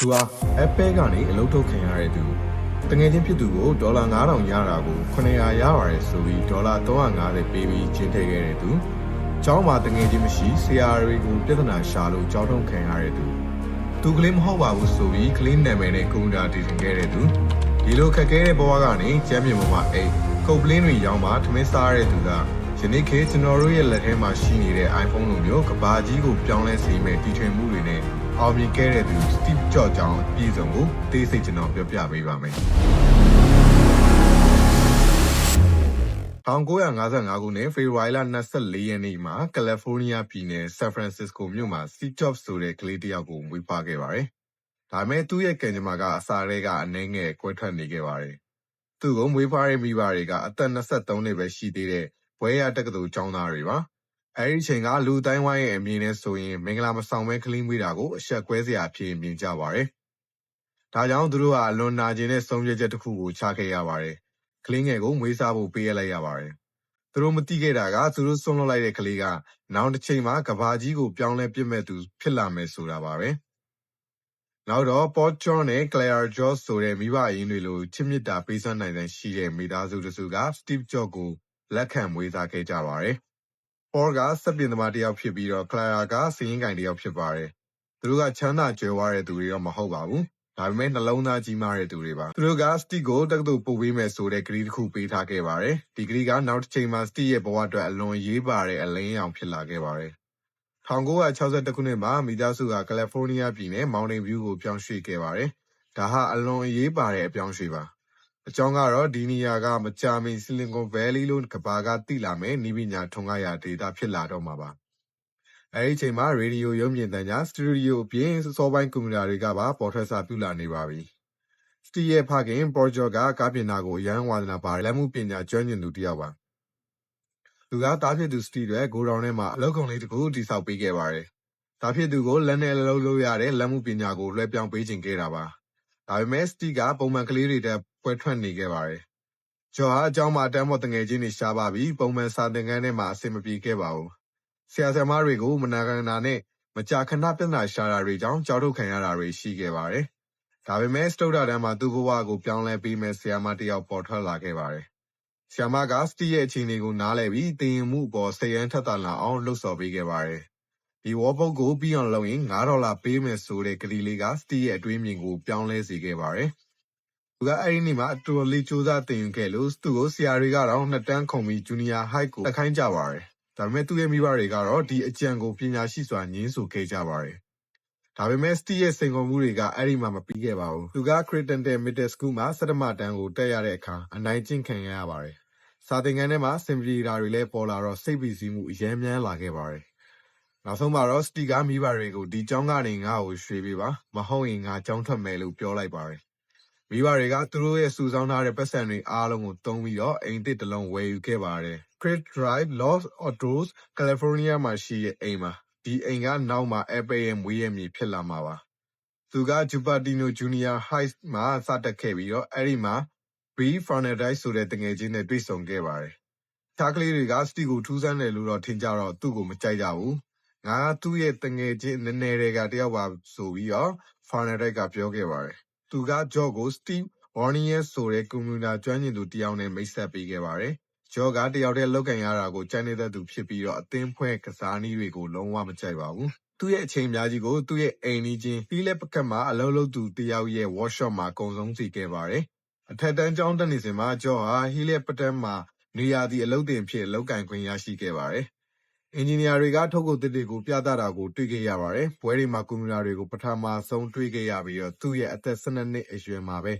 သူဟာ Apple ကနေအလုပ်ထုတ်ခံရတဲ့သူတငယ်ချင်းဖြစ်သူကိုဒေါ်လာ9000ရတာကို900ရပါတယ်ဆိုပြီးဒေါ်လာ350ပေးပြီးချင်းထည့်ခဲ့တဲ့သူကျောင်းမှာတငယ်ချင်းမရှိဆရာတွေကိုပြဿနာရှာလို့ကြောင်းထုံးခံရတဲ့သူသူကလေးမဟုတ်ပါဘူးဆိုပြီးကလေးနာမည်နဲ့ကွန်ပျူတာတည်တင်ခဲ့တဲ့သူဒီလိုခက်ခဲတဲ့ဘဝကနေကျမ်းမြေပေါ်မှာအိတ်ကုတ်ပလင်းတွေရောင်းမှထမင်းစားရတဲ့သူကယနေ့ခေတ်ကျွန်တော်တို့ရဲ့လက်ထဲမှာရှိနေတဲ့ iPhone လိုမျိုးကဘာကြီးကိုပြောင်းလဲစေမဲ့တီထွင်မှုတွေနဲ့ အောင်မြင်ခဲ့တဲ့သူ Steve Jobs ကြောင့်အပြည့်စုံကိုသိစိတ်ကျွန်တော်ပြောပြပေးပါမယ်1955ခုနှစ်ဖေဖော်ဝါရီလ24ရက်နေ့မှာကယ်လီဖိုးနီးယားပြည်နယ်ဆန်ဖရန်စစ္စကိုမြို့မှာ Steve Jobs ဆိုတဲ့ကလေးတစ်ယောက်ကိုမွေးဖွားခဲ့ပါတယ်။ဒါပေမဲ့သူ့ရဲ့ကံကြမ္မာကအစာတွေကအနှဲငယ်ကွဲထွက်နေခဲ့ပါတယ်။သူ့ကိုမွေးဖွားတဲ့မိဘတွေကအသက်23နှစ်ပဲရှိသေးတဲ့ဘွဲရတက္ကသိုလ်ကျောင်းသားတွေပါ။ အဲဒီအချိန်ကလူတိုင်းဝိုင်းရဲ့အမြင်နဲ့ဆိုရင်မင်္ဂလာမဆောင်ပဲကလေးမွေးတာကိုအဆက်ကွဲစရာအဖြစ်မြင်ကြပါတယ်။ဒါကြောင့်သူတို့ကအလွန်နာကျင်တဲ့ဆုံးဖြတ်ချက်တစ်ခုကိုချခဲ့ရပါတယ်။ကလေးငယ်ကိုမွေးစားဖို့ပေးရလိုက်ရပါတယ်။သူတို့မသိခဲ့တာကသူတို့ဆွန့်လွတ်လိုက်တဲ့ကလေးကနောက်တစ်ချိန်မှာကဘာကြီးကိုပြောင်းလဲပြစ်မဲ့သူဖြစ်လာမယ်ဆိုတာပါပဲ။နောက်တော့ Paul John နဲ့ Claire George ဆိုတဲ့မိဘအရင်းတွေလိုချစ်မြတ်တာပေးစွမ်းနိုင်တဲ့ရှိတဲ့မိသားစုတစုက Steve Jobs ကိုလက်ခံမွေးစားခဲ့ကြပါတယ်။ Paul ကစက်ပြင်သမားတစ်ယောက်ဖြစ်ပြီးတော့ Claire ကစည်ရင်းကိုင်တစ်ယောက်ဖြစ်ပါတယ်။သူတို့ကချမ်းသာကြွယ်ဝတဲ့သူတွေတော့မဟုတ်ပါဘူး။ဒါပေမဲ့နှလုံးသားကြီးမားတဲ့သူတွေပါ။သူတို့က Steve ကိုတက္ကသိုလ်ပို့ပေးမယ်ဆိုတဲ့ကတိတစ်ခုပေးထားခဲ့ပါတယ်။ဒီကတိကနောက်တစ်ချိန်မှာ Steve ရဲ့ဘဝအတွက်အလွန်အရေးပါတဲ့အလင်းရောင်ဖြစ်လာခဲ့ပါတယ်။1962ခုနှစ်မှာမိသားစုကကယ်လီဖိုးနီးယားပြည်နယ် Mountain View ကိုပြောင်းရွှေ့ခဲ့ပါတယ်။ဒါဟာအလွန်အရေးပါတဲ့အပြောင်းရွှေ့ပါ။ အကြောင်းကတော့ဒီနေရာကမကြာမီ Silicon Valley လို့ကမ္ဘာကသိလာမယ့်နည်းပညာထွန်းကားရာဒေသဖြစ်လာတော့မှာပါ။အဲဒီအချိန်မှာရေဒီယိုရုပ်မြင်သံကြားစတူဒီယိုအပြင်စောစောပိုင်းကွန်ပျူတာတွေကပါပေါ်ထွက်စပြုလာနေပါပြီ။ Steve ရဲ့ဖခင် Paul George ကကားပြင်တာကိုအရမ်းဝါသနာပါတဲ့လက်မှုပညာကျွမ်းကျင်သူတစ်ယောက်ပါ။သူကသားဖြစ်သူ Steve အတွက်ဂိုဒေါင်ထဲမှာအလုပ်ကုန်လေးတစ်ခုတည်ဆောက်ပေးခဲ့ပါတယ်။သားဖြစ်သူကိုလက်နဲ့အလုပ်လုပ်ရတဲ့လက်မှုပညာကိုလွှဲပြောင်းပေးချင်ခဲ့တာပါ။ဒါပေမဲ့ Steve ကပုံမှန်ကလေးတွေထက် ပွဲထွက်နေခဲ့ပါတယ်။ George ဟာအကျောင်းမှာအတန်းပေါ်သူငယ်ချင်းတွေရှားပါပြီးပုံမှန်စာသင်ခန်းထဲမှာအဆင်မပြေခဲ့ပါဘူး။ဆရာဆရာမတွေကိုမနာခံတာနဲ့မကြာခဏပြဿနာရှာတာတွေကြောင့်ကြောက်ထုတ်ခံရတာတွေရှိခဲ့ပါတယ်။ဒါပေမဲ့စတုတ္ထတန်းမှာသူ့ဘဝကိုပြောင်းလဲပေးမဲ့ဆရာမတစ်ယောက်ပေါ်ထွက်လာခဲ့ပါတယ်။ဆရာမက Steve ရဲ့အခြေအနေကိုနားလည်ပြီးသင်ယူမှုအပေါ်စိတ်ရမ်းထက်သန်လာအောင်လှုံ့ဆော်ပေးခဲ့ပါတယ်။ဒီဝေါပုတ်ကိုပြီးအောင်လုပ်ရင်9ဒေါ်လာပေးမယ်ဆိုတဲ့ကတိလေးက Steve ရဲ့အတွေးအမြင်ကိုပြောင်းလဲစေခဲ့ပါတယ်။ သူကအဲဒီနေ့မှာအတော်လေးစူးစမ်းသင်ယူခဲ့လို့သူ့ကိုဆရာတွေကတော့နှစ်တန်းခုံပြီး Junior High ကိုတက်ခိုင်းကြပါတယ်။ဒါပေမဲ့သူ့ရဲ့မိဘတွေကတော့ဒီအကြံကိုပညာရှိစွာငြင်းဆိုခဲ့ကြပါတယ်။ဒါပေမဲ့ Steve ရဲ့စိန်ခေါ်မှုတွေကအဲဒီမှာမပြီးခဲ့ပါဘူး။သူက Creighton Middle School မှာဆဋ္ဌမတန်းကိုတက်ရတဲ့အခါအနိုင်ကျင့်ခံခဲ့ရပါတယ်။စာသင်ခန်းထဲမှာအဆင်မပြေတာတွေလည်းပေါ်လာတော့စိတ်ဖိစီးမှုအရမ်းများလာခဲ့ပါတယ်။နောက်ဆုံးမှာတော့ Steve ကမိဘတွေကိုဒီကျောင်းကနေငါ့ကိုရွှေ့ပေးပါ။မဟုတ်ရင်ငါကျောင်းထွက်မယ်လို့ပြောလိုက်ပါတယ်။ မိဘတွေကသူတို့ရဲ့စုဆောင်းထားတဲ့ပိုက်ဆံတွေအားလုံးကိုသုံးပြီးတော့အိမ်သစ်တစ်လုံးဝယ်ယူခဲ့ပါတယ်။ Creek Drive, Los Altos, California မှာရှိတဲ့အိမ်ပါ။ဒီအိမ်ကနောက်မှာ Apple ရဲ့မွေးရပ်မြေဖြစ်လာမှာပါ။သူက Cupertino Junior High မှာစတက်ခဲ့ပြီးတော့အဲဒီမှာ Bill Fernandez ဆိုတဲ့သူငယ်ချင်းနဲ့တွေ့ဆုံခဲ့ပါတယ်။တခြားကလေးတွေက Steve ကိုထူးဆန်းတယ်လို့တော့ထင်ကြတော့သူ့ကိုမကြိုက်ကြဘူး။ငါကသူ့ရဲ့သူငယ်ချင်းနည်းနည်းထဲကတစ်ယောက်ပါဆိုပြီးတော့ Fernandez ကပြောခဲ့ပါတယ်။ သူက George ကို Steve Wozniak ဆိုတဲ့ ကွန်ပျူတာကျွမ်းကျင်သူတစ်ယောက်နဲ့ မိတ်ဆက်ပေးခဲ့ပါတယ်။ George ကတစ်ယောက်တည်း လုပ်ကိုင်ရတာကို ကြိုက်နှစ်သက်သူဖြစ်ပြီးတော့ အသင်းဖွဲ့ကစားနည်းတွေကို လုံးဝမကြိုက်ပါဘူး။သူ့ရဲ့အချိန်အများကြီးကို သူ့ရဲ့အိမ်နီးချင်း Hewlett Packard မှာ အလုပ်လုပ်သူတစ်ယောက်ရဲ့ workshop မှာ ကုန်ဆုံးစေခဲ့ပါတယ်။အထက်တန်းကျောင်းတက်နေစဉ်မှာ George ဟာ Hewlett Packard မှာ နွေရာသီအလုပ်သင်အဖြစ် လုပ်ကိုင်ခွင့်ရရှိခဲ့ပါတယ်။ အင်ဂျင်နီယာတွေက ထုတ်ကုန်သစ်တွေကို ပြသတာကို တွေ့ခဲ့ရပါတယ်။ပွဲတွေမှာ ကွန်ပျူတာတွေကို ပထမဆုံးတွေ့ခဲ့ရပြီးတော့သူ့ရဲ့ အသက် ၁၂ နှစ်အရွယ်မှာပဲ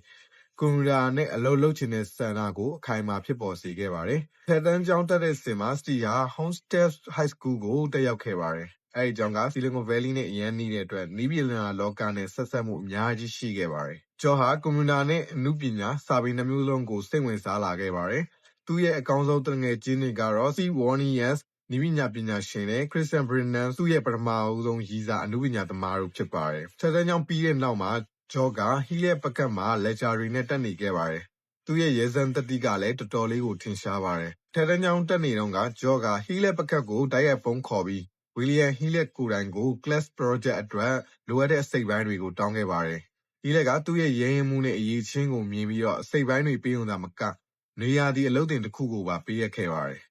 ကွန်ပျူတာနဲ့ အလုပ်လုပ်ချင်တဲ့ဆန္ဒကို အခိုင်အမာ ဖြစ်ပေါ်စေခဲ့ပါတယ်။အထက်တန်းကျောင်းတက်တဲ့စဉ်မှာ Steve ဟာ Homestead High School ကို တက်ရောက်ခဲ့ပါတယ်။အဲဒီကျောင်းက Silicon Valley နဲ့ အရမ်းနီးတဲ့အတွက် နည်းပညာလောကနဲ့ ဆက်စပ်မှု အများကြီးရှိခဲ့ပါတယ်။ George ဟာ ကွန်ပျူတာနဲ့ အနုပညာ စာပေနှစ်မျိုးလုံးကို စိတ်ဝင်စားလာခဲ့ပါတယ်။သူ့ရဲ့ အကောင်းဆုံး သူငယ်ချင်းတွေကတော့ Steve Wozniak နည်းပညာပညာရှင်နဲ့ Christian Brennan သူ့ရဲ့ပထမဆုံးရည်းစားအနုပညာသမားတို့ဖြစ်ပါတယ်။အထက်တန်းကျောင်းပြီးတဲ့နောက်မှာ George က Hewlett Packard မှာ lecturer တွေနဲ့တက်နေခဲ့ပါတယ်။သူ့ရဲ့ရဲစွမ်းသတ္တိကလည်းတော်တော်လေးကိုထင်ရှားပါတယ်။အထက်တန်းကျောင်းတက်နေတုန်းက George က Hewlett Packard ကိုတိုက်ရိုက်ဖုန်းခေါ်ပြီး William Hewlett ကိုယ်တိုင်ကို Class Project အတွက်လိုအပ်တဲ့အစိတ်အပိုင်းတွေကိုတောင်းခဲ့ပါတယ်ဒီလက်ကသူ့ရဲ့ရဲရင်မှုနဲ့အရေးချင်းကိုမြင်ပြီးတော့အစိတ်ပိုင်းတွေပေးုံသာမက နေရာဒီအလုပ်တင်တစ်ခုကိုပါပေးရခဲ့ပါတယ်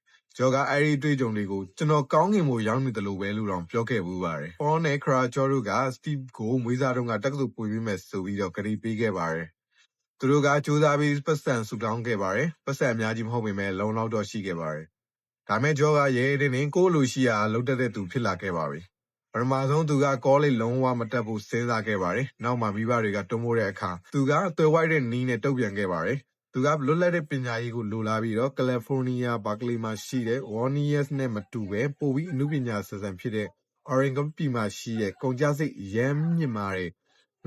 ဂျော်ကအဲ့ဒီတွေ့ကြုံတွေကိုကျွန်တော်ကောင်းကင်ကိုရောက်နေတယ်လို့ပဲလို့တော့ပြောခဲ့ဘူးပါတယ်။ Paul နဲ့ Kra ကျော်တို့က Steve ကိုမွေးစားတုန်းကတက္ကသိုလ်ပွင့်ပေးမယ်ဆိုပြီးတော့ကတိပေးခဲ့ပါတယ်။သူတို့ကစူးစမ်းပြီးပတ်စံဆူတောင်းခဲ့ပါတယ်။ပတ်စံအများကြီးမဟုတ်ပေမဲ့လုံလောက်တော့ရှိခဲ့ပါတယ်။ဒါမဲ့ဂျော်ကရဲရဲတင်းတင်းကိုယ့်လိုရှိရာလှုပ်တက်တဲ့သူဖြစ်လာခဲ့ပါပြီ။ပထမဆုံးသူကကောလိပ်လုံးဝမတက်ဖို့စဉ်းစားခဲ့ပါတယ်။နောက်မှမိဘတွေကတွန်းမိုးတဲ့အခါသူကသွယ်ဝိုက်တဲ့နီးနဲ့တုတ်ပြန်ခဲ့ပါတယ်။ သူကလွတ်လပ်တဲ့ပညာရေးကိုလိုလားပြီးတော့ကယ်လီဖိုးနီးယားဘာကလီမှာရှိတဲ့ Warniers နဲ့မတူပဲပိုပြီးအမှုပညာဆန်ဆန်ဖြစ်တဲ့ Oregon ပြည်မှာရှိတဲ့ကုန်ကျစရိတ်အရမ်းမြင့်မားတဲ့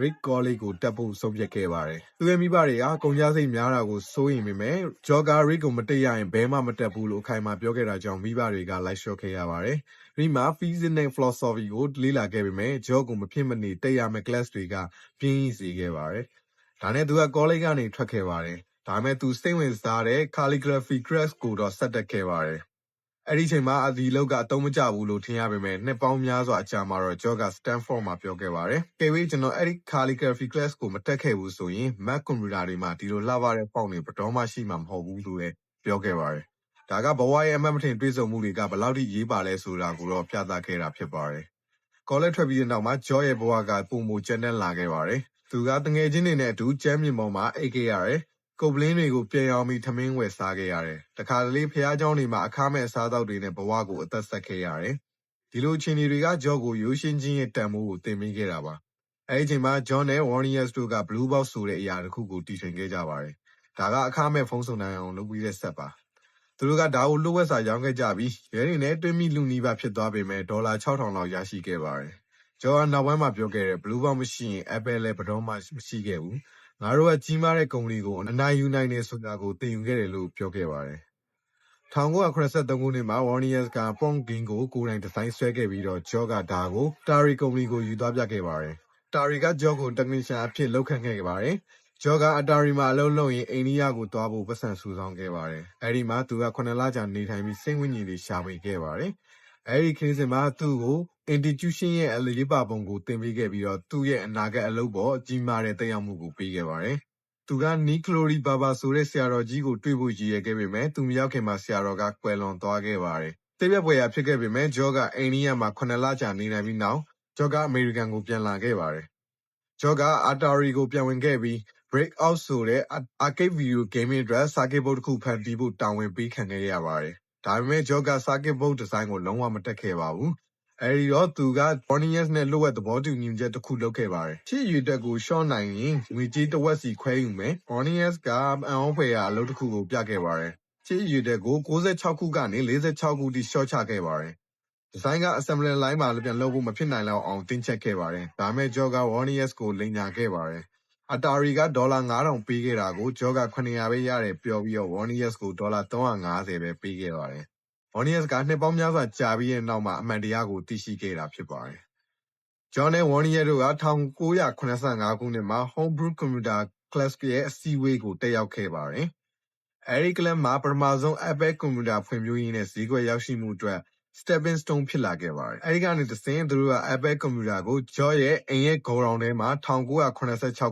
Reed College ကိုတက်ဖို့ဆုံးဖြတ်ခဲ့ပါတယ်။သူ့ရဲ့မိဘတွေကကုန်ကျစရိတ်များတာကိုစိုးရိမ်ပေမဲ့ Georgia Reed ကိုမတက်ရရင်ဘယ်မှမတက်ဘူးလို့အခိုင်အမာပြောခဲ့တာကြောင့်မိဘတွေကလိုက်လျှော့ခဲ့ရပါတယ်။ Reed မှာ Physics နဲ့ Philosophy ကိုလေ့လာခဲ့ပေမဲ့ George ကိုမဖြစ်မနေတက်ရမယ့် class တွေကပြင်းစေခဲ့ပါတယ်။ဒါနဲ့သူက college ကနေထွက်ခဲ့ပါတယ်။ ဒါပေမဲ့သူစိတ်ဝင်စားတဲ့ calligraphy class ကိုတော့ဆက်တက်ခဲ့ပါတယ်။အဲ့ဒီအချိန်မှာဒီအလုပ်ကအသုံးမကျဘူးလို့ထင်ရပေမဲ့နှစ်ပေါင်းများစွာအကြာမှာတော့ George က Stanford မှာပြောခဲ့ပါတယ်။ကဲဝေးကျွန်တော်အဲ့ဒီ calligraphy class ကိုမတက်ခဲ့ဘူးဆိုရင် Mac computer တွေမှာဒီလိုလှပတဲ့ font တွေဘယ်တော့မှရှိမှာမဟုတ်ဘူးလို့လည်းပြောခဲ့ပါတယ်။ဒါကဘဝရဲ့အမှတ်မထင်တွေ့ဆုံမှုတွေကဘယ်လောက်ထိရေးပါလဲဆိုတာကိုတော့ပြသခဲ့တာဖြစ်ပါတယ်။ college ထွက်ပြီးတဲ့နောက်မှာ George ရဲ့ဘဝကပုံမူကျန်းတဲ့လာခဲ့ပါတယ်။သူကတငယ်ချင်းတွေနဲ့အတူကျမ်းမြေပေါ်မှာအိတ်ခဲ့ရတယ်။ ကုတ်ပလင်းတွေကိုပြန်ရောင်းပြီးထမင်းဝယ်စားခဲ့ရတယ်။တခါတလေဖះเจ้าတွေမှာအခမဲ့အစားအသောက်တွေနဲ့ဘဝကိုအသက်ဆက်ခဲ့ရတယ်။ဒီလိုအခြေအနေတွေက George ကိုရိုးရှင်းခြင်းရဲ့တန်ဖိုးကိုသင်ပေးခဲ့တာပါ။အဲ့ဒီအချိန်မှာ John နဲ့ Warniers တို့က Blue Box ဆိုတဲ့အရာတစ်ခုကိုတီထွင်ခဲ့ကြပါတယ်။ဒါကအခမဲ့ဖုန်းစုံနိုင်အောင်လုပ်ပြီးတဲ့ဆက်ပါ။သူတို့ကဒါကိုလျှို့ဝှက်စာရောင်းခဲ့ကြပြီးရဲတွေနဲ့တွင်းမိလူနီးပါးဖြစ်သွားပေမဲ့ဒေါ်လာ6000လောက်ရရှိခဲ့ပါတယ်။ဂျော်ကနောက်ပိုင်းမှာပြောခဲ့တယ် Blue Box မရှိရင် Apple လည်းဘယ်တော့မှမရှိခဲ့ဘူး။ ငါတို့ကကြီးမားတဲ့ကုမ္ပဏီကိုအနိုင်ယူနိုင်တယ်ဆိုတာကိုသင်ယူခဲ့တယ်လို့ပြောခဲ့ပါတယ်။1983ခုနှစ်မှာ Warniers က Pong Game ကိုကိုယ်တိုင်ဒီဇိုင်းဆွဲခဲ့ပြီးတော့ George ကဒါကို Atari ကုမ္ပဏီကိုယူသွားပြခဲ့ပါတယ်။ Atari က George ကို technician အဖြစ်လုပ်ခန့်ခဲ့ပါတယ်။ George က Atari မှာအလုပ်လုပ်ရင်းအိန္ဒိယကိုသွားဖို့ပိုက်ဆံစုဆောင်းခဲ့ပါတယ်။အဲဒီမှာသူက၇လကြာနေထိုင်ပြီးစိတ်ဝိညာဉ်တွေရှာဖွေခဲ့ပါတယ်။ အဲဒီခရီးစဉ်မှာသူ့ကို Intuition ရဲ့အရေးပါပုံကိုသင်ပေးခဲ့ပြီးတော့သူ့ရဲ့အနာဂတ်အလုပ်ပေါ်ကြီးမားတဲ့သက်ရောက်မှုကိုပေးခဲ့ပါတယ်။သူက Nicolori Baba ဆိုတဲ့ဆရာတော်ကြီးကိုတွေ့ဖို့ရည်ရွယ်ခဲ့ပေမဲ့သူမရောက်ခင်မှာဆရာတော်ကကွယ်လွန်သွားခဲ့ပါတယ်။စိတ်ပျက်ဖွယ်ရာဖြစ်ခဲ့ပေမဲ့ George ကအိန္ဒိယမှာ၇လကြာနေနိုင်ပြီးနောက် George ကအမေရိကန်ကိုပြန်လာခဲ့ပါတယ်။ George က Atari ကိုပြန်ဝင်ခဲ့ပြီး Breakout ဆိုတဲ့ arcade video game အတွက် circuit board တစ်ခုဖန်တီးဖို့တာဝန်ပေးခံခဲ့ရပါတယ်။ ဒါပေမဲ့ George က circuit board ဒီဇိုင်းကိုလုံးဝမတတ်ခဲ့ပါဘူး။အဲဒီတော့သူက Warniers နဲ့လျှို့ဝှက်သဘောတူညီချက်တစ်ခုလုပ်ခဲ့ပါတယ်။ချစ်ရည်တက်ကိုလျှော့နိုင်ရင်ငွေကြေးတစ်ဝက်စီခွဲယူမယ်။ Warniers ကအံ့ဩဖွယ်ရာအလုပ်တစ်ခုကိုပြခဲ့ပါတယ်။ချစ်ရည်တက်ကို96ခုကနေ46ခုထိလျှော့ချခဲ့ပါတယ်။ဒီဇိုင်းက assembly line မှာပြန်လုပ်ဖို့မဖြစ်နိုင်လောက်အောင်တင်းကျပ်ခဲ့ပါတယ်။ဒါပေမဲ့ George က Warniers ကိုလိမ်ညာခဲ့ပါတယ်။ Atari က ဒေါ်လာ9000ပေးခဲ့တာကို George က900 ပဲရတယ်ပြောပြီးတော့ Warniers ကို ဒေါ်လာ350ပဲ ပေးခဲ့ပါတယ်။ Warniers က နှစ်ပေါင်းများစွာကြာပြီးတဲ့နောက်မှာအမှန်တရားကို သိရှိခဲ့တာဖြစ်ပါတယ်။ John နဲ့ Warniers တို့က1985ခုနှစ်မှာ Homebrew Computer Class ရဲ့အစည်းအဝေးကို တက်ရောက်ခဲ့ပါတယ်။အဲဒီ club မှာ ပထမဆုံး Apple ကွန်ပျူတာဖွံ့ဖြိုးရေးနဲ့ ဈေးကွက်ရောက်ရှိမှုအတွက် stepping stone ဖြစ်လာခဲ့ပါတယ်။အဲဒီကနေတဆင့်သူတို့က Apple ကွန်ပျူတာကို George ရဲ့အိမ်ရဲ့ဂိုဒေါင်ထဲမှာ1986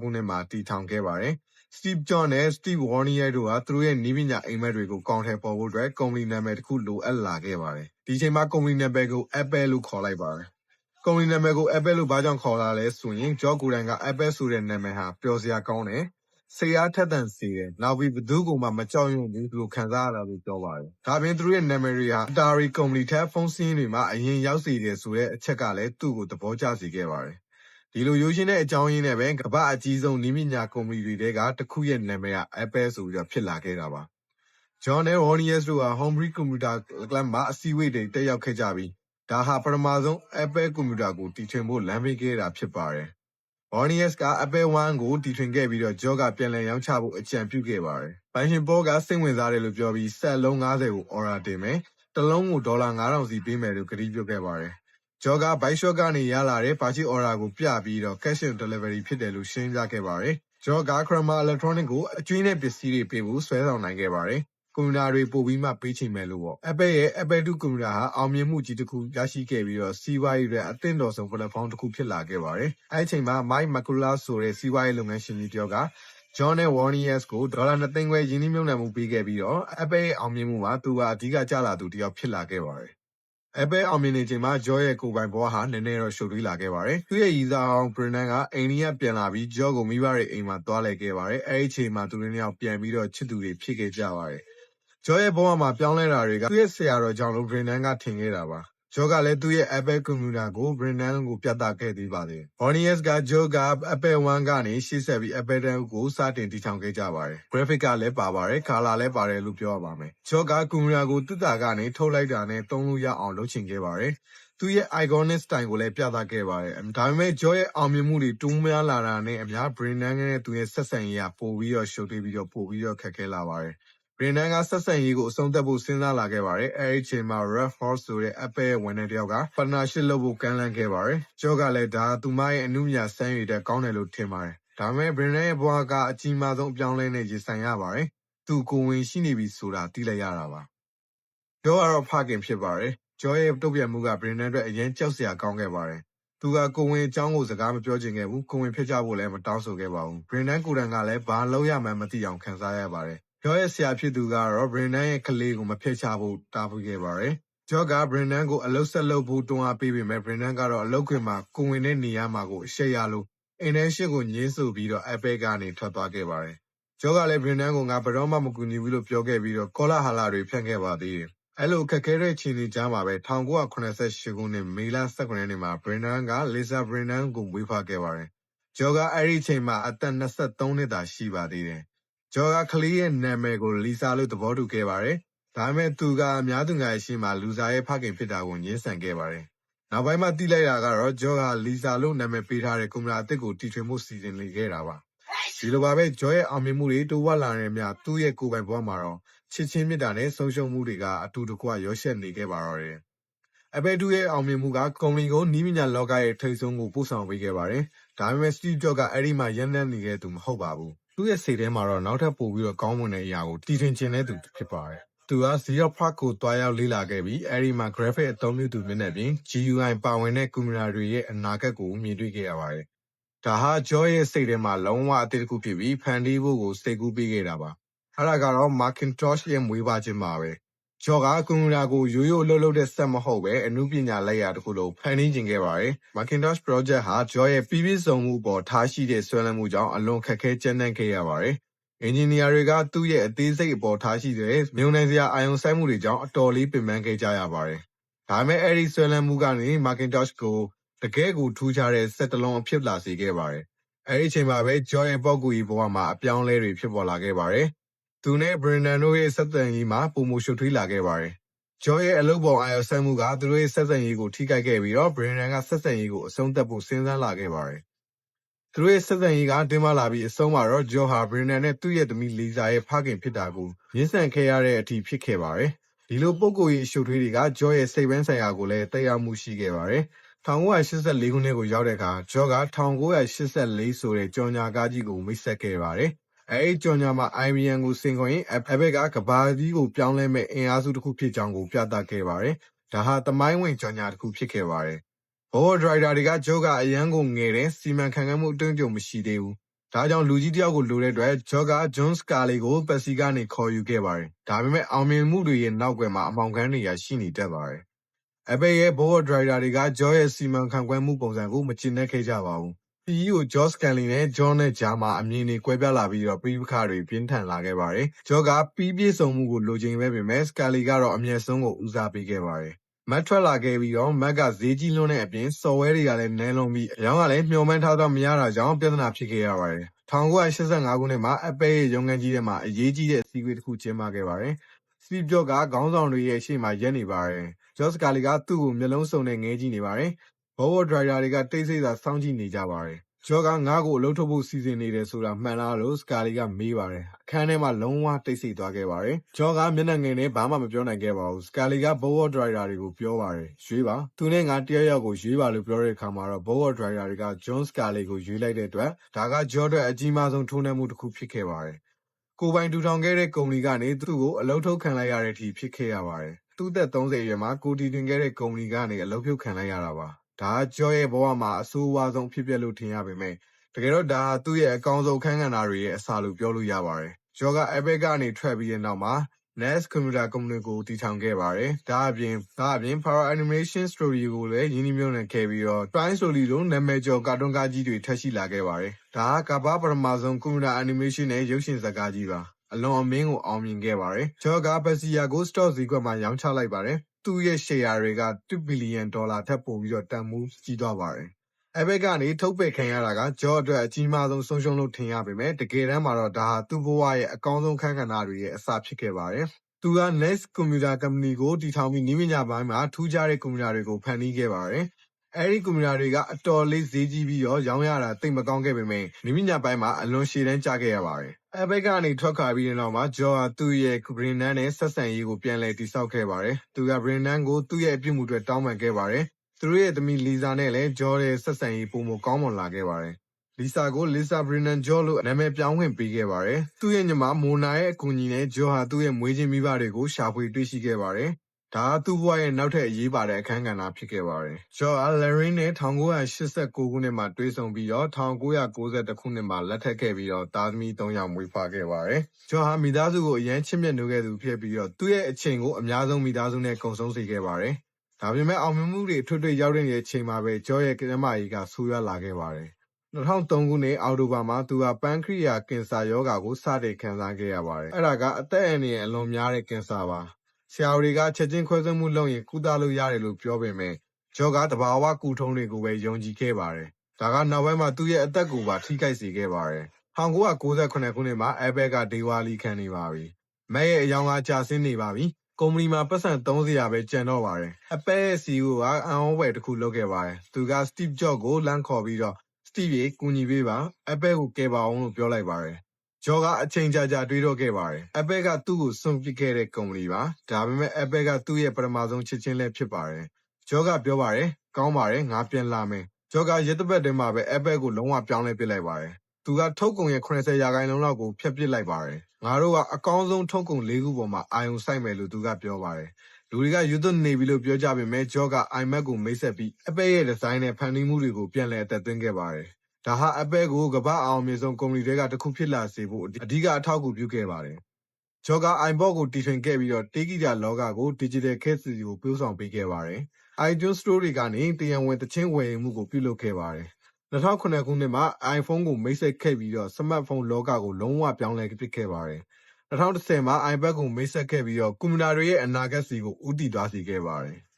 ခုနှစ်မှာတည်ထောင်ခဲ့ပါတယ်။ Steve Jobs နဲ့ Steve Wozniak တို့ကသူတို့ရဲ့နည်းပညာအိပ်မက်တွေကိုအကောင်အထည်ဖော်ဖို့အတွက်ကုမ္ပဏီနာမည်တစ်ခုလိုအပ်လာခဲ့ပါတယ်။ဒီအချိန်မှာကုမ္ပဏီနာမည်ကို Apple လို့ခေါ်လိုက်ပါတယ်။ကုမ္ပဏီနာမည်ကို Apple လို့ဘာကြောင့်ခေါ်တာလဲဆိုရင် George ကိုယ်တိုင်က Apple ဆိုတဲ့နာမည်ဟာပျော်စရာကောင်းတယ်။ စိတ်အားထက်သန်စေတယ်။နောက်ပြီးဘယ်သူ့ကိုမှမကြောက်ရွံ့ဘူးလို့ခံစားရတာလို့ပြောပါတယ်။ဒါအပြင်သူတို့ရဲ့နာမည်တွေဟာ Atari ကုမ္ပဏီထက်ဖုန်းစာရင်းတွေမှာအရင်ရောက်စေတယ်ဆိုတဲ့အချက်ကလည်းသူ့ကိုသဘောကျစေခဲ့ပါတယ်။ဒီလိုရိုးရှင်းတဲ့အကြောင်းရင်းနဲ့ပဲကမ္ဘာ့အကြီးဆုံးနည်းပညာကုမ္ပဏီတွေထဲကတစ်ခုရဲ့နာမည်က Apple ဆိုပြီးတော့ဖြစ်လာခဲ့တာပါ။ John နဲ့ Warniers တို့ဟာ Homebrew Computer Club မှာအစည်းအဝေးတွေတက်ရောက်ခဲ့ကြပြီးဒါဟာပထမဆုံး Apple ကွန်ပျူတာကိုတီထွင်ဖို့လမ်းပေးခဲ့တာဖြစ်ပါတယ်။ Warniers က Apple I ကိုတီထွင်ခဲ့ပြီးတော့ George ကပြန်လည်ရောင်းချဖို့အကြံပြုခဲ့ပါတယ်။ပိုင်ရှင် Paul ကစိတ်ဝင်စားတယ်လို့ပြောပြီးစက်အလုံး50ကိုအော်ဒါတင်မယ်။တစ်လုံးကိုဒေါ်လာ9000စီပေးမယ်လို့ကတိပြုခဲ့ပါတယ်။ George က Bishop ကနေရလာတဲ့ purchase order ကိုပြပြီးတော့ cash on delivery ဖြစ်တယ်လို့ရှင်းပြခဲ့ပါတယ်။ George က Kramer Electronics ကိုအကြွေးနဲ့ပစ္စည်းတွေပေးဖို့ဆွဲဆောင်နိုင်ခဲ့ပါတယ် ကွန်ပျူတာတွေပို့ပြီးမှပေးချိန်မယ်လို့ပေါ့ Apple ရဲ့ Apple II ကွန်ပျူတာဟာအောင်မြင်မှုကြီးတစ်ခုရရှိခဲ့ပြီးတော့စီးပွားရေးအတွက်အသင့်တော်ဆုံး platform တစ်ခုဖြစ်လာခဲ့ပါတယ်အဲ့ဒီအချိန်မှာ Mike McCullough ဆိုတဲ့စီးပွားရေးလုပ်ငန်းရှင်ကြီးတယောက်က John နဲ့ Warniers ကိုဒေါ်လာ2သိန်းခွဲရင်းနှီးမြှုပ်နှံမှုပေးခဲ့ပြီးတော့ Apple ရဲ့အောင်မြင်မှုမှာသူကအဓိကကျလာသူတစ်ယောက်ဖြစ်လာခဲ့ပါတယ် Apple အောင်မြင်နေချိန်မှာ Joy ရဲ့ကိုယ်ပိုင်ဘဝဟာနည်းနည်းတော့ရှုပ်ထွေးလာခဲ့ပါတယ်။သူ့ရဲ့ရည်စားအောင် Brennan ကအိန္ဒိယပြန်လာပြီး Joy ကိုမိဘတွေအိမ်မှာသွားလည်ခဲ့ပါတယ်။အဲဒီအချိန်မှာသူတို့နှစ်ယောက်ပြန်ပြီးတော့ချစ်သူတွေဖြစ်ခဲ့ကြပါတယ်။ Joy ရဲ့ဘဝမှာပြောင်းလဲတာတွေကသူ့ရဲ့ဆရာတော်ကြောင့်လို့ Brennan ကထင်ခဲ့တာပါ။ Joy ကလည်းသူ့ရဲ့ Apple ကွန်ပျူတာကို Brennan ကိုပြသခဲ့သေးပါသေးတယ်။ Warniers က Joy က Apple I ကနေရှေ့ဆက်ပြီး Apple II ကိုစတင်တည်ထောင်ခဲ့ကြပါတယ်။ Graphic ကလည်းပါပါတယ်။ Color လည်းပါတယ်လို့ပြောရပါမယ်။ Joy ကကွန်ပျူတာကိုသေတ္တာကနေထုတ်လိုက်တာနဲ့သုံးလို့ရအောင်လုပ်ချင်ခဲ့ပါတယ်။သူ့ရဲ့ iconic style ကိုလည်းပြသခဲ့ပါတယ်။ဒါပေမဲ့ Joy ရဲ့အောင်မြင်မှုတွေတိုးများလာတာနဲ့အမျှ Brennan နဲ့သူရဲ့ဆက်ဆံရေးကပိုပြီးတော့ရှုပ်ထွေးပြီးတော့ပိုပြီးတော့ခက်ခဲလာပါတယ်။ Brennan ကဆက်ဆံရေးကိုအဆုံးသတ်ဖို့စဉ်းစားလာခဲ့ပါတယ်။အဲဒီအချိန်မှာ Ralph Hall ဆိုတဲ့ Apple ရဲ့ဝန်ထမ်းတစ်ယောက်က partnership လုပ်ဖို့ကမ်းလှမ်းခဲ့ပါတယ်။ Joy ကလည်းဒါသူမရဲ့အနုပညာစွမ်းရည်ထက်ကောင်းတယ်လို့ထင်ပါတယ်။ဒါပေမဲ့ Brennan ရဲ့ဘဝကအကြီးမားဆုံးအပြောင်းအလဲနဲ့ရင်ဆိုင်ရပါတယ်။သူကိုယ်ဝန်ရှိနေပြီဆိုတာသိလိုက်ရတာပါ။ Joy ကတော့ဖခင်ဖြစ်ပါတယ်။ Joy ရဲ့တုံ့ပြန်မှုက Brennan အတွက်အရမ်းကြောက်စရာကောင်းခဲ့ပါတယ်။သူကကိုယ်ဝန်အကြောင်းကိုစကားမပြောချင်ခဲ့ဘူး။ကိုယ်ဝန်ဖြစ်ကြဖို့လည်းမတောင်းဆိုခဲ့ပါဘူး။ Brennan ကိုယ်တိုင်ကလည်းဘာလုပ်ရမှန်းမသိအောင်ခံစားရပါတယ်။ Joy ရဲ့ဆရာဖြစ်သူကတော့ Brennan ရဲ့ကလေးကိုမဖျက်ချဖို့တားဆီးခဲ့ပါတယ်။ Joy က Brennan ကိုအလုပ်ဆက်လုပ်ဖို့တွန်းအားပေးပေမဲ့ Brennan ကတော့အလုပ်ခွင်မှာကိုယ်ဝန်နဲ့နေရမှာကိုအရှက်ရလို့အိမ်ထဲရှေ့ကိုငြင်းဆိုပြီးတော့ Apple ကနေထွက်သွားခဲ့ပါတယ်။ Joy ကလည်း Brennan ကိုငါဘယ်တော့မှမကူညီဘူးလို့ပြောခဲ့ပြီးတော့ကောလဟာလတွေဖြန့်ခဲ့ပါသေးတယ်။အဲလိုခက်ခဲတဲ့အခြေအနေကြားမှာပဲ1988ခုနှစ်မေလ18ရက်နေ့မှာ Brennan က Lisa Brennan ကိုမွေးဖွားခဲ့ပါတယ်။ Joy ကအဲဒီအချိန်မှာအသက်23နှစ်သာရှိပါသေးတယ်။ Joy ကကလေးရဲ့နာမည်ကို Lisa လို့သဘောတူခဲ့ပါတယ်။ဒါပေမဲ့သူကအများသူငယ်ရှေ့မှာလူစားရဲ့ဖခင်ဖြစ်တာကိုငြင်းဆန်ခဲ့ပါတယ်။နောက်ပိုင်းမှသိလိုက်တာကတော့ Joy ဟာ Lisa လို့နာမည်ပေးထားတဲ့ကွန်ပျူတာအသစ်ကိုတီထွင်ဖို့စီစဉ်နေခဲ့တာပါ။ဒီလိုပါပဲ Joy ရဲ့အောင်မြင်မှုတွေတိုးပွားလာတာနဲ့အမျှသူ့ရဲ့ကိုယ်ပိုင်ဘဝမှာတော့ချစ်ချင်းမေတ္တာနဲ့ဆုံးရှုံးမှုတွေကအတူတကွရောယှက်နေခဲ့ပါတော့တယ်။ Apple II ရဲ့အောင်မြင်မှုကကုမ္ပဏီကိုနည်းပညာလောကရဲ့ထိပ်ဆုံးကိုပို့ဆောင်ပေးခဲ့ပါတယ်။ဒါပေမဲ့ Steve Jobs ကအဲဒီမှာရပ်နားနေခဲ့သူမဟုတ်ပါဘူး။ သူ့ရဲ့စိတ်ထဲမှာတော့နောက်ထပ်ပိုပြီးတော့ကောင်းမွန်တဲ့အရာကိုတီထွင်ချင်တဲ့သူဖြစ်ပါတယ်။သူက Xerox PARC ကိုသွားရောက်လေ့လာခဲ့ပြီးအဲဒီမှာ Graphic အသုံးပြုသူမျက်နှာပြင် GUI ပါဝင်တဲ့ကွန်ပျူတာတွေရဲ့အနာဂတ်ကိုမြင်တွေ့ခဲ့ရပါတယ်။ဒါဟာ Joy ရဲ့စိတ်ထဲမှာလုံးဝအသစ်တစ်ခုဖြစ်ပြီးဖန်တီးဖို့ကိုစိတ်ကူးပေးခဲ့တာပါ။အဲဒါကတော့ Macintosh ရဲ့မွေးဖွားခြင်းပါပဲ။ Joy ကကွန်ပျူတာကိုရိုးရိုးအလုပ်လုပ်တဲ့စက်မဟုတ်ဘဲအနုပညာလက်ရာတစ်ခုလုံးဖန်တီးချင်ခဲ့ပါတယ်။ Macintosh Project ဟာ Joy ရဲ့ပြီးပြည့်စုံမှုအပေါ်ထားရှိတဲ့စွဲလမ်းမှုကြောင့်အလွန်ခက်ခဲကြမ်းတမ်းခဲ့ရပါတယ်။အင်ဂျင်နီယာတွေကသူ့ရဲ့အသေးစိတ်အပေါ်ထားရှိတဲ့မြုပ်နှံစရာအာရုံစိုက်မှုတွေကြောင့်အတော်လေးပင်ပန်းခဲ့ကြရပါတယ်။ဒါပေမဲ့အဲဒီစွဲလမ်းမှုကနေ Macintosh ကိုတကယ့်ကိုထူးခြားတဲ့စက်တစ်လုံးအဖြစ်လာစေခဲ့ပါတယ်။အဲဒီအချိန်မှာပဲ Joy ရဲ့ပုဂ္ဂိုလ်ရေးဘဝမှာအပြောင်းအလဲတွေဖြစ်ပေါ်လာခဲ့ပါတယ်။ သူနဲ့ Brennan တို့ရဲ့ ဆက်ဆံရေးမှာ ပိုမိုရှုပ်ထွေးလာခဲ့ပါတယ်။ Joy ရဲ့ အလုပ်ပေါ် အာရုံစိုက်မှုက သူတို့ရဲ့ဆက်ဆံရေးကို ထိခိုက်ခဲ့ပြီးတော့ Brennan က ဆက်ဆံရေးကို အဆုံးသတ်ဖို့ စဉ်းစားလာခဲ့ပါတယ်။သူတို့ရဲ့ ဆက်ဆံရေးက တင်းမာလာပြီး အဆုံးမှာတော့ Joy ဟာ Brennan နဲ့ သူ့ရဲ့သမီး Lisa ရဲ့ ဖခင်ဖြစ်တာကို ငြင်းဆန်ခဲ့ရတဲ့အထိ ဖြစ်ခဲ့ပါတယ်။ဒီလို ပုဂ္ဂိုလ်ရေး အရှုပ်အထွေးတွေက Joy ရဲ့ စိတ်ပိုင်းဆိုင်ရာကိုလည်း သက်ရောက်မှု ရှိခဲ့ပါတယ်။1984ခုနှစ်ကို ရောက်တဲ့အခါ Joy က1984ဆိုတဲ့ ကြော်ငြာကဒ်ကြီးကို မိတ်ဆက်ခဲ့ပါတယ်။ အဲဒီကြော်ငြာမှာ IBM ကိုစိန်ခေါ်ရင်း Apple ကကမ္ဘာကြီးကိုပြောင်းလဲမယ့်အင်အားစုတစ်ခုဖြစ်ကြောင်းကို ပြသခဲ့ပါတယ်။ဒါဟာသမိုင်းဝင်ကြော်ငြာတစ်ခုဖြစ်ခဲ့ပါတယ်။ Board of Directors တွေက Joy ကအရမ်းကိုငယ်တယ်၊စီမံခန့်ခွဲမှုအတွေ့အကြုံမရှိသေးဘူး။ဒါကြောင့်လူကြီးတစ်ယောက်ကိုလိုတဲ့အတွက် Joy က John Sculley ကို Pepsi ကနေခေါ်ယူခဲ့ပါတယ်။ဒါပေမဲ့အောင်မြင်မှုတွေရဲ့နောက်ကွယ်မှာအမှောင်ခန်းတွေကရှိနေတတ်ပါတယ်။ Apple ရဲ့ Board of Directors တွေက Joy ရဲ့စီမံခန့်ခွဲမှုပုံစံကိုမကျေနပ်ခဲ့ကြပါဘူး။ CEO George Sculley နဲ့ Joy နဲ့ကြားမှာအမြင်တွေကွဲပြားလာပြီးတော့ပဋိပက္ခတွေပြင်းထန်လာခဲ့ပါတယ်။ Joy ကပြီးပြည့်စုံမှုကိုလိုချင်ခဲ့ပေမဲ့ Sculley ကတော့အမြတ်အစွန်းကိုဦးစားပေးခဲ့ပါတယ်။ Mac ထွက်လာခဲ့ပြီးတော့ Mac ကဈေးကြီးလွန်းတဲ့အပြင် Software တွေကလည်းနည်းလွန်းပြီး အရောင်းကလည်းမျှော်မှန်းထားသလောက်မရတာကြောင့် ပြဿနာဖြစ်ခဲ့ရပါတယ်။1985 ခုနှစ်မှာ Apple ရဲ့ ရုံးခန်းကြီးထဲမှာ အရေးကြီးတဲ့အစည်းအဝေးတစ်ခုကျင်းပခဲ့ပါတယ်။ Steve Jobs က ခေါင်းဆောင်တွေရဲ့ရှေ့မှာရပ်နေပါတယ်။ George Sculley က သူ့ကို မျက်လုံးစုံနဲ့ ငဲကြည့်နေပါတယ်။ Board of Directors တွေကတိတ်ဆိတ်စွာစောင့်ကြည့်နေကြပါတယ်။ Joy ကငါ့ကိုအလုပ်ထုတ်ဖို့စီစဉ်နေတယ်ဆိုတာမှန်လားလို့ Sculley ကမေးပါတယ်။အခန်းထဲမှာလုံးဝတိတ်ဆိတ်သွားခဲ့ပါတယ်။ Joy ကမျက်နှာငယ်နဲ့ဘာမှမပြောနိုင်ခဲ့ပါဘူး။ Sculley က Board of Directors တွေကိုပြောပါတယ်။ရွေးပါ။သူနဲ့ငါတစ်ယောက်ယောက်ကိုရွေးပါလို့ပြောတဲ့အခါမှာတော့ Board of Directors တွေက John Sculley ကိုရွေးလိုက်တဲ့အတွက်ဒါက Joy အတွက်အကြီးမားဆုံးထိုးနှက်မှုတစ်ခုဖြစ်ခဲ့ပါတယ်။ကိုယ်ပိုင်ထူထောင်ခဲ့တဲ့ကုမ္ပဏီကနေသူ့ကိုအလုပ်ထုတ်ခံလိုက်ရတဲ့အထိဖြစ်ခဲ့ရပါတယ်။သူ့အသက်30အရွယ်မှာကိုတီတွင်ခဲ့တဲ့ကုမ္ပဏီကနေအလုပ်ဖြုတ်ခံလိုက်ရတာပါ။ ဒါကကျော်ရဲ့ဘဝမှာအဆိုးအဝါဆုံးအဖြစ်အပျက်လို့ထင်ရပေမဲ့တကယ်တော့ဒါဟာသူ့ရဲ့အကောင်းဆုံးအခန်းကဏ္ဍတွေရဲ့အစလို့ပြောလို့ရပါတယ်။ကျော်က Epic ကနေထွက်ပြီးတဲ့နောက်မှာ Nest Computer Company ကိုတည်ထောင်ခဲ့ပါတယ်။ဒါအပြင်ဒါအပြင် Power Animation Studio ကိုလည်းရင်းနှီးမြှုပ်နှံခဲ့ပြီးတော့ Toy Story လိုနာမည်ကျော်ကာတွန်းကားကြီးတွေထပ်ရှိလာခဲ့ပါတယ်။ဒါကကမ္ဘာပထမဆုံး Computer Animation နဲ့ရုပ်ရှင်ဇာတ်ကားကြီးပါ။အလွန်အမင်းကိုအောင်မြင်ခဲ့ပါတယ်။ကျော်ကဘက်စီယာကို Stock ဈေးကွက်မှာရောင်းချလိုက်ပါတယ်။ သူ့ရဲ့ share တွေက2ဘီလီယံဒေါ်လာထက်ပိုပြီးတော့ တန်ဖိုးကြီးသွားပါတယ်။ Epic ကနေ ထုတ်ပယ်ခံရတာကဂျော့အတွက် အကြီးမားဆုံး ဆုံးရှုံးလို့ ထင်ရပေမဲ့တကယ်တမ်းမှာတော့ ဒါဟာ သူ့ဘဝရဲ့ အကောင်းဆုံး အခန်းကဏ္ဍတွေရဲ့ အစဖြစ်ခဲ့ပါတယ်။သူက Nest Computer Company ကို တည်ထောင်ပြီး နည်းပညာပိုင်းမှာ ထူးခြားတဲ့ ကွန်ပျူတာတွေကို ဖန်တီးခဲ့ပါတယ်။ အဲဒီကွန်ပျူတာတွေကအတော်လေးဈေးကြီးပြီးတော့ရောင်းရတာသိပ်မကောင်းခဲ့ပေမဲ့နည်းပညာပိုင်းမှာအလွန်ရှေ့တန်းကျခဲ့ရပါတယ်။ Epic ကနေထွက်ခွာပြီးတဲ့နောက်မှာဂျော့ဟာသူ့ရဲ့ Brennan နဲ့ဆက်ဆံရေးကိုပြန်လည်တည်ဆောက်ခဲ့ပါတယ်။သူက Brennan ကိုသူ့ရဲ့အပြုအမူအတွက်တောင်းပန်ခဲ့ပါတယ်။သူတို့ရဲ့သမီး Lisa နဲ့လည်းဂျော့ရဲ့ဆက်ဆံရေးပိုမိုကောင်းမွန်လာခဲ့ပါတယ်။ Lisa ကို Lisa Brennan George လို့နာမည်ပြောင်းခွင့်ပေးခဲ့ပါတယ်။သူ့ရဲ့ညီမ Mona ရဲ့အကူအညီနဲ့ဂျော့ဟာသူ့ရဲ့မွေးချင်းမိဘတွေကိုရှာဖွေတွေ့ရှိခဲ့ပါတယ်။ ဒါဟာသူ့ဘဝရဲ့နောက်ထပ်အရေးပါတဲ့အခန်းကဏ္ဍဖြစ်ခဲ့ပါတယ်။ဂျော့ဟာ Lorraine နဲ့1989ခုနှစ်မှာတွေ့ဆုံပြီးတော့1991ခုနှစ်မှာလက်ထပ်ခဲ့ပြီးတော့သားသမီး3ယောက်မွေးဖွားခဲ့ပါတယ်။ဂျော့ဟာမိသားစုကိုအရန်ချစ်မြတ်နိုးခဲ့သူဖြစ်ပြီးတော့သူ့ရဲ့အချိန်ကိုအများဆုံးမိသားစုနဲ့ကုန်ဆုံးစေခဲ့ပါတယ်။ဒါပေမဲ့အောင်မြင်မှုတွေထွတ်ထွတ်ရောက်တဲ့အချိန်မှာပဲဂျော့ရဲ့ကျန်းမာရေးကဆိုးရွားလာခဲ့ပါတယ်။2003ခုနှစ်အောက်တိုဘာမှာသူဟာပန်းခရိယာကင်ဆာရောဂါကိုစတင်ခံစားခဲ့ရပါတယ်။အဲ့ဒါကအသက်အန္တရာယ်အလွန်များတဲ့ကင်ဆာပါ။ ဆရာဝန်တွေကချက်ချင်းခွဲစိတ်မှုလုပ်ရင်ကုသလို့ရတယ်လို့ပြောပေမဲ့ဂျော့ကတဘာဝကုထုံးတွေကိုပဲယုံကြည်ခဲ့ပါတယ်။ဒါကနောက်ပိုင်းမှာသူ့ရဲ့အသက်ကိုပါထိခိုက်စေခဲ့ပါတယ်။1998ခုနှစ်မှာ Apple ကဒေဝါလီခံနေပါပြီ။မက်ရဲ့အယောင်ကကျဆင်းနေပါပြီ။ကုမ္ပဏီမှာပတ်စံ300ရာပဲကျန်တော့ပါတယ်။ Apple ရဲ့ CEO ကအံ့ဩဖွယ်တစ်ခုလုပ်ခဲ့ပါတယ်။သူက Steve Jobs ကိုလမ်းခေါ်ပြီးတော့ Steve ရေကူညီပေးပါ။ Apple ကိုကယ်ပါဦးလို့ပြောလိုက်ပါတယ်။ ဂျော့ကအချိန်ကြာကြာတွေးတောခဲ့ပါတယ်။ Apple ကသူ့ကိုစွန့်ပစ်ခဲ့တဲ့ကုမ္ပဏီပါ။ဒါပေမဲ့ Apple ကသူ့ရဲ့ပထမဆုံးချစ်ချင်းလည်းဖြစ်ပါတယ်။ဂျော့ကပြောပါတယ်။ကောင်းပါတယ်ငါပြန်လာမယ်။ဂျော့ကရက်သတ္တပတ်ထဲမှာပဲ Apple ကိုလုံးဝပြောင်းလဲပစ်လိုက်ပါတယ်။သူကထုတ်ကုန်ရဲ့၇၀ရာခိုင်နှုန်းလောက်ကိုဖျက်ပစ်လိုက်ပါတယ်။ငါတို့ကအကောင်းဆုံးထုတ်ကုန်၄ခုပေါ်မှာအာရုံစိုက်မယ်လို့သူကပြောပါတယ်။လူတွေကယွတ်သွနေပြီလို့ပြောကြပေမဲ့ဂျော့က iMac ကိုမိတ်ဆက်ပြီး Apple ရဲ့ဒီဇိုင်းနဲ့ဖန်တီးမှုတွေကိုပြန်လည်အသက်သွင်းခဲ့ပါတယ်။ ဒါဟာ Apple ကိုကမ္ဘာ့အအောင်မြင်ဆုံးကုမ္ပဏီထဲကတစ်ခုဖြစ်လာစေဖို့အဓိကအထောက်အကူပြုခဲ့ပါတယ်။ဂျော့က iPod ကိုတီထွင်ခဲ့ပြီးတော့တေးဂီတလောကကို Digital ခေတ်ဆီကိုပို့ဆောင်ပေးခဲ့ပါတယ်။ iTunes Store တွေကနေတရားဝင်သီချင်းဝယ်ယူမှုကိုပြုလုပ်ခဲ့ပါတယ်။2007ခုနှစ်မှာ iPhone ကိုမိတ်ဆက်ခဲ့ပြီးတော့စမတ်ဖုန်းလောကကိုလုံးဝပြောင်းလဲပစ်ခဲ့ပါတယ်။2010မှာ iPad ကိုမိတ်ဆက်ခဲ့ပြီးတော့ကွန်ပျူတာတွေရဲ့အနာဂတ်ဆီကိုဦးတည်သွားစေခဲ့ပါတယ်။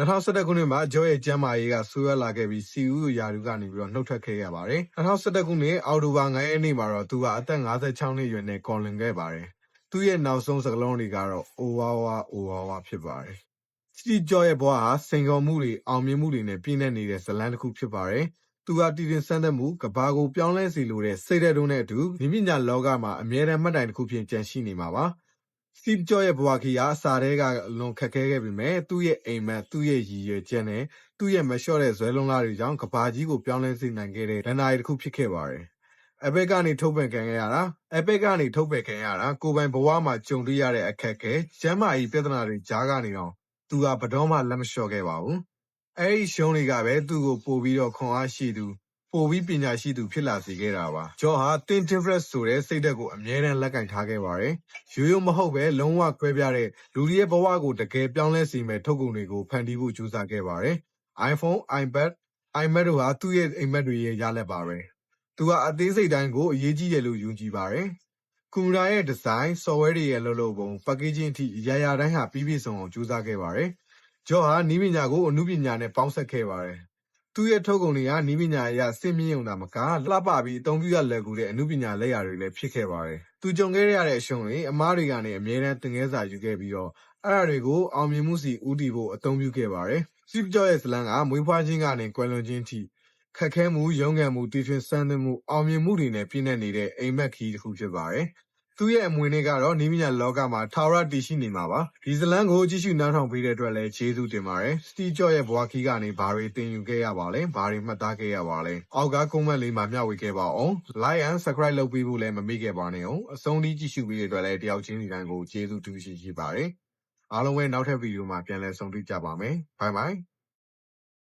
2011ခုနှစ်မှာဂျော့ရဲ့ကျန်းမာရေးကဆိုးရွားလာခဲ့ပြီး CU ရာထူးကနေပြီးတော့နှုတ်ထွက်ခဲ့ရပါတယ်။2011ခုနှစ်အောက်တိုဘာ9ရက်နေ့မှာတော့သူကအသက်56နှစ်အရွယ်နဲ့ကွန်လွန်ခဲ့ပါတယ်။သူ့ရဲ့နောက်ဆုံးစကားလုံးတွေကတော့အိုဝါဝါအိုဝါဝါဖြစ်ပါတယ်။ Steve Jobs ရဲ့ဘဝဟာစိန်ခေါ်မှုတွေအောင်မြင်မှုတွေနဲ့ပြည့်နှက်နေတဲ့ဇာတ်လမ်းတစ်ခုဖြစ်ပါတယ်။သူဟာတည်တင်ဆန်းသတ်မှုကဘာကိုပြောင်းလဲစေလိုတဲ့စိတ်ဓာတ်တို့နဲ့အတူနည်းပညာလောကမှာအမြဲတမ်းမှတ်တိုင်တစ်ခုဖြစ်ကျန်ရှိနေမှာပါ။ Steve Jobs ရဲ့ဘဝခရီးဟာအစတည်းကအလွန်ခက်ခဲခဲ့ပေမဲ့သူ့ရဲ့အိမ်မက်၊သူ့ရဲ့ရည်ရွယ်ချက်နဲ့သူ့ရဲ့မလျှော့တဲ့ဇွဲလုံလတွေကြောင့်ကမ္ဘာကြီးကိုပြောင်းလဲစေနိုင်ခဲ့တဲ့ကဏ္ဍကြီးတစ်ခုဖြစ်ခဲ့ပါတယ်။ Apple ကနေထုတ်ပယ်ခံခဲ့ရတာ Apple ကနေထုတ်ပယ်ခံရတာကိုယ်ပိုင်ဘဝမှာကြုံတွေ့ရတဲ့အခက်အခဲ၊ကျန်းမာရေးပြဿနာတွေကြားကနေတောင်သူဟာဘယ်တော့မှလက်မလျှော့ခဲ့ပါဘူး။အဲဒီရှုံးတွေကပဲသူ့ကိုပိုပြီးတော့ခွန်အားရှိသူ၊ ပိုပြီးပညာရှိသူဖြစ်လာစေခဲ့တာပါ။ဂျော့ဟာ Think Different ဆိုတဲ့စိတ်ဓာတ်ကိုအမြဲတမ်းလက်ကိုင်ထားခဲ့ပါတယ်။ရိုးရိုးမဟုတ်ဘဲလုံးဝကွဲပြားတဲ့လူတွေရဲ့ဘဝကိုတကယ်ပြောင်းလဲစေမယ့်ထုတ်ကုန်တွေကိုဖန်တီးဖို့ကြိုးစားခဲ့ပါတယ်။ iPhone, iPad, iMac တို့ဟာသူ့ရဲ့အိပ်မက်တွေရဲ့ရလဒ်ပါပဲ။သူဟာအသေးစိတ်တိုင်းကိုအရေးကြီးတယ်လို့ယုံကြည်ပါတယ်။ကွန်ပျူတာရဲ့ဒီဇိုင်း၊ဆော့ဖ်ဝဲတွေရဲ့အလုပ်လုပ်ပုံ၊ပက်ကေးဂျင်းအထိအရာရာတိုင်းဟာပြည့်ပြည့်စုံအောင်ကြိုးစားခဲ့ပါတယ်။ဂျော့ဟာနည်းပညာကိုအနုပညာနဲ့ပေါင်းစပ်ခဲ့ပါတယ်။ သူ့ရဲ့ထုတ်ကုန်တွေဟာ နည်းပညာအရအဆင့်မြင့်ရုံသာမက လှပပြီး အသုံးပြုရလွယ်ကူတဲ့ အနုပညာလက်ရာတွေလည်း ဖြစ်ခဲ့ပါတယ်။သူကြုံခဲ့ရတဲ့အရှုံးတွေ၊အမှားတွေကနေ အမြဲတမ်း သင်ခန်းစာယူခဲ့ပြီးတော့အဲဒါတွေကို အောင်မြင်မှုဆီ ဦးတည်ဖို့ အသုံးပြုခဲ့ပါတယ်။ Steve Jobs ရဲ့ဇာတ်လမ်းက မွေးဖွားခြင်းကနေ ကွယ်လွန်ခြင်းအထိ ခက်ခဲမှု၊ရုန်းကန်မှု၊တီထွင်ဆန်းသစ်မှု၊အောင်မြင်မှုတွေနဲ့ ပြည့်နှက်နေတဲ့ အိပ်မက်ခရီးတစ်ခု ဖြစ်ပါတယ်။ သူ့ရဲ့အမွေအနှစ်ကတော့နီးပညာလောကမှာထာဝရတည်ရှိနေမှာပါဒီဇလန်ကိုကြည့်ရှုနားထောင်ပေးတဲ့အတွက်လည်းကျေးဇူးတင်ပါတယ်စတီကြော့ရဲ့ဘွားခီးကနေဘာတွေသင်ယူခဲ့ရပါလဲဘာတွေမှတ်သားခဲ့ရပါလဲအောက်ကကွန်မန့်လေးမှာမျှဝေခဲ့ပါအောင် like and subscribe လုပ်ပေးဖို့လည်းမမေ့ခဲ့ပါနဲ့အောင်အဆုံးထိကြည့်ရှုပေးတဲ့အတွက်လည်းတယောက်ချင်းစီတိုင်းကိုကျေးဇူးတူရှိရှိပါတယ်အားလုံးပဲနောက်ထပ်ဗီဒီယိုမှာပြန်လည်ဆုံတွေ့ကြပါမယ်ဘိုင်ဘိုင်